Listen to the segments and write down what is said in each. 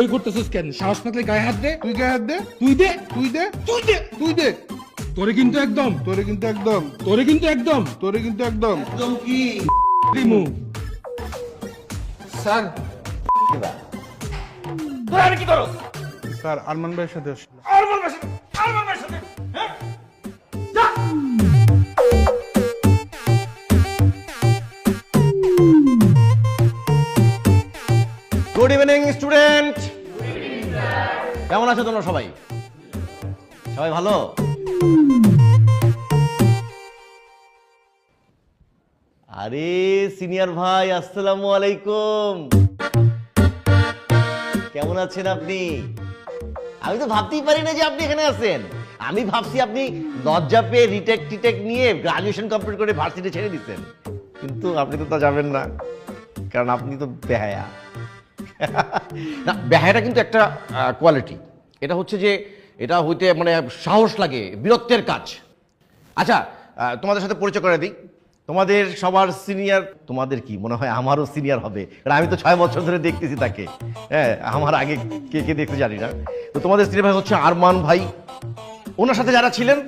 ওই করতেছিস কেন? সাহস থাকলে গায়ে হাত দে। তুই গায়ে হাত দে। তুই দে। তুই দে। তুই দে। তুই দে। তোরে কিন্তু একদম। তোরে কিন্তু একদম। তোরে কিন্তু একদম। তোরে কিন্তু একদম। একদম কি? দিমু স্যার। তোরা কি করো স্যার আরমান ভাইয়ের সাথে আসছিল গুড ইভিনিং স্টুডেন্ট কেমন আছো তোমরা সবাই? সবাই ভালো? আরে সিনিয়র ভাই, আসসালামু আলাইকুম। কেমন আছেন আপনি? আমি তো ভাবতেই পারি না যে আপনি এখানে আছেন। আমি ভাবছি আপনি লজ্জা পেয়ে রিটেক টিটেক নিয়ে গ্রাজুয়েশন কমপ্লিট করে ভার্সিটি ছেড়ে দিচ্ছেন। কিন্তু আপনি তো তা যাবেন না, কারণ আপনি তো বেহায়া। না, বেহায়াটা কিন্তু একটা কোয়ালিটি এটা হচ্ছে যে, এটা হইতে মানে সাহস লাগে, বীরত্বের কাজ। আচ্ছা তোমাদের সাথে পরিচয় করে দিই। তোমাদের সবার সিনিয়র তোমাদের কি মনে হয় আমারও সিনিয়র হবে? কারণ আমি তো ছয় বছর ধরে দেখতেছি তাকে। হ্যাঁ আমার আগে কে কে দেখতে জানি না। তো তোমাদের সিনিয়র ভাই হচ্ছে আরমান ভাই। ওনার সাথে যারা ছিলেন,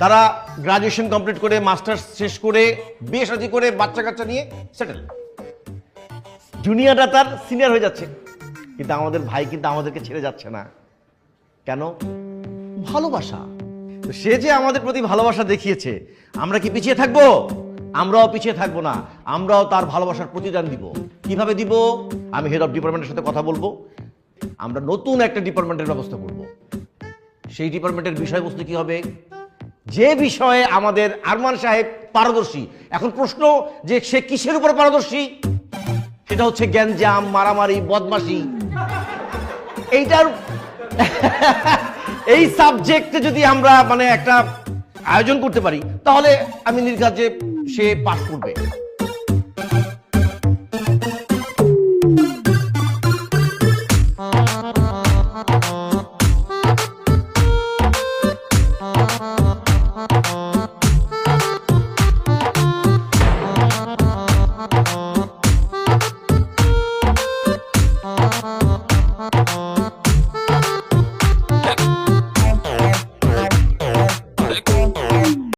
তারা গ্রাজুয়েশন কমপ্লিট করে মাস্টার্স শেষ করে, বিয়ে শাদী করে বাচ্চা কাচ্চা নিয়ে সেটেল জুনিয়ররা তার সিনিয়র হয়ে যাচ্ছে। কিন্তু আমাদের ভাই কিন্তু আমাদেরকে ছেড়ে যাচ্ছে না। কেন? ভালোবাসা। সে যে আমাদের প্রতি ভালোবাসা দেখিয়েছে, আমরা কি পিছিয়ে থাকব? আমরাও পিছিয়ে থাকব না। আমরাও তার ভালোবাসার প্রতিদান দিব। কীভাবে দিব? আমি হেড অফ ডিপার্টমেন্টের সাথে কথা বলব। আমরা নতুন একটা ডিপার্টমেন্টের ব্যবস্থা করব। সেই ডিপার্টমেন্টের বিষয়বস্তু কি হবে? যে বিষয়ে আমাদের আরমান সাহেব পারদর্শী। এখন প্রশ্ন যে সে কিসের উপর পারদর্শী? সেটা হচ্ছে গ্যাঞ্জাম, মারামারি বদমাসি এইটার এই সাবজেক্টে যদি আমরা মানে একটা আয়োজন করতে পারি, তাহলে আমি নির্ঘাত যে সে পাশ করবে।